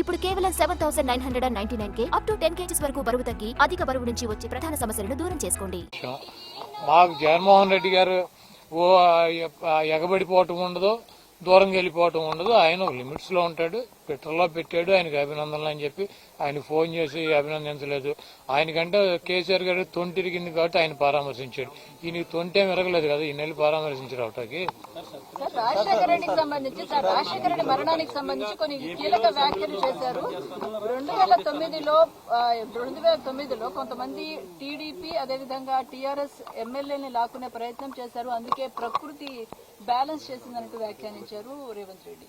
ఇప్పుడు కేవలం seven thousand nine hundred and ninety nine K up to ten kgs వరకు బరువు తగ్గి అధిక బరువు నుంచి వచ్చే ప్రధాన సమస్యలను దూరం చేసుకోండి. మాకు జగన్మోహన్ రెడ్డి గారు ఓ ఎగబడిపోవటం ఉండదు దూరం వెళ్ళిపోవటం ఉండదు. ఆయన లిమిట్స్లో ఉంటాడు. హాస్పిటల్లో పెట్టాడు ఆయనకి అభినందనలు అని చెప్పి ఆయన ఫోన్ చేసి అభినందించలేదు. ఆయనకంటే కేసీఆర్ గారు తొంటిరిగింది కాబట్టి ఆయన పరామర్శించాడు. ఈయనకి తొంటే మెరగలేదు కదా ఈ నెల పరామర్శించారు అవటాకి మరణానికి సంబంధించి కొన్ని కీలక వ్యాఖ్యలు చేశారు. రెండు వేల తొమ్మిదిలో రెండు వేల తొమ్మిదిలో కొంతమంది టీడీపీ అదేవిధంగా టీఆర్ఎస్ ఎమ్మెల్యేని లాక్కునే ప్రయత్నం చేశారు. అందుకే ప్రకృతి బ్యాలెన్స్ చేసిందన్నట్టు వ్యాఖ్యానించారు రేవంత్ రెడ్డి.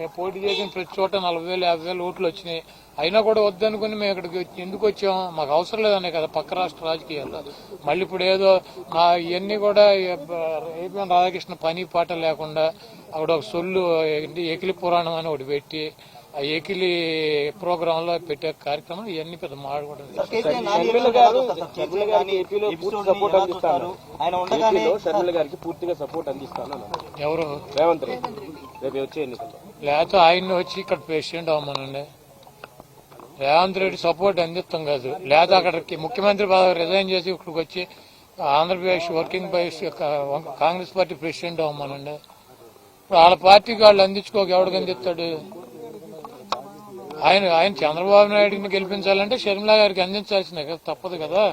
మేము పోటీ చేసిన ప్రతి చోట నలభై వేలు యాభై వేలు ఓట్లు వచ్చినాయి. అయినా కూడా వద్దనుకుని మేము ఇక్కడికి వచ్చి- ఎందుకు వచ్చాము మాకు అవసరం లేదనే కదా పక్క రాష్ట్ర రాజకీయాల్లో. మళ్ళీ ఇప్పుడు ఏదో ఇవన్నీ కూడా ఏపీఎన్ రాధాకృష్ణ పని పాట లేకుండా అక్కడ ఒక సొల్లు ఏంటి ఏకిలి పురాణం అని ఒకటి పెట్టి ఆ ఏకిలి ప్రోగ్రామ్లో పెట్టే కార్యక్రమం ఇవన్నీ పెద్ద మాడకూడదు షర్మిల గారు షర్మిల గారికి ఏపీలో పూర్తి సపోర్ట్ అందిస్తాను. ఆయన ఉండగానే షర్మిల గారికి పూర్తిగా సపోర్ట్ అందిస్తాను. ఎవరు? రేవంత్ రెడ్డి. రేపు వచ్చే ఎన్నికల్లో లేకపోతే ఆయన్ని వచ్చి ఇక్కడ ప్రెసిడెంట్ అవ్వమనండి. రేవంత్ రెడ్డి సపోర్ట్ అందిస్తాం కాదు. లేదా అక్కడికి ముఖ్యమంత్రి పదవి రిజైన్ చేసి ఇక్కడికి వచ్చి Andhra Pradesh working Congress party president అవ్వమనండి. ఇప్పుడు వాళ్ళ పార్టీకి వాళ్ళు అందించుకోక ఎవడికి అందిస్తాడు? ఆయన ఆయన చంద్రబాబు నాయుడిని గెలిపించాలంటే షర్మిలా గారికి అందించాల్సిన కదా తప్పదు కదా.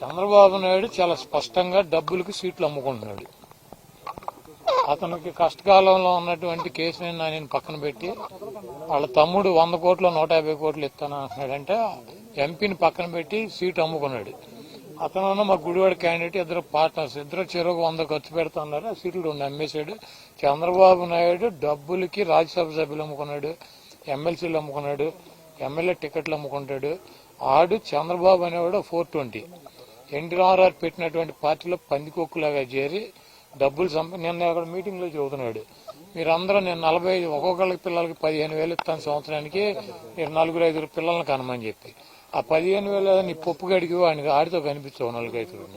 చంద్రబాబు నాయుడు చాలా స్పష్టంగా డబ్బులకి సీట్లు అమ్ముకుంటున్నాడు. అతనికి కష్టకాలంలో ఉన్నటువంటి కేసుని నేను పక్కన పెట్టి వాళ్ళ తమ్ముడు వంద కోట్లు నూట యాభై కోట్లు ఇస్తాను అంటున్నాడంటే ఎంపీని పక్కన పెట్టి సీటు అమ్ముకున్నాడు. అతను మా గుడివాడ క్యాండిడేట్ ఇద్దరు పార్ట్నర్స్ ఇద్దరు చెరువు వంద ఖర్చు పెడుతున్నారు ఆ సీట్లు రెండు అమ్మేశాడు. చంద్రబాబు నాయుడు డబ్బులకి రాజ్యసభ సభ్యులు అమ్ముకున్నాడు. ఎమ్మెల్సీలు అమ్ముకున్నాడు. ఎమ్మెల్యే టికెట్లు అమ్ముకుంటాడు. ఆడు చంద్రబాబు అనేవాడు ఫోర్ ట్వంటీ ఎన్టీ రామారావు పెట్టినటువంటి పార్టీలో పందికొక్కులాగా చేరి డబ్బులు సంప నిన్న అక్కడ మీటింగ్లో చెబుతున్నాడు మీరందరూ నేను నలభై ఐదు ఒక్కొక్కళ్ళకి పిల్లలకి పదిహేను వేలు ఇస్తాను సంవత్సరానికి. మీరు నలుగురు ఐదుగురు పిల్లల్ని కనమని చెప్పి. ఆ పదిహేను వేలు నీ పప్పు గడికి వాడికి ఆడితో కనిపించవు నలుగురు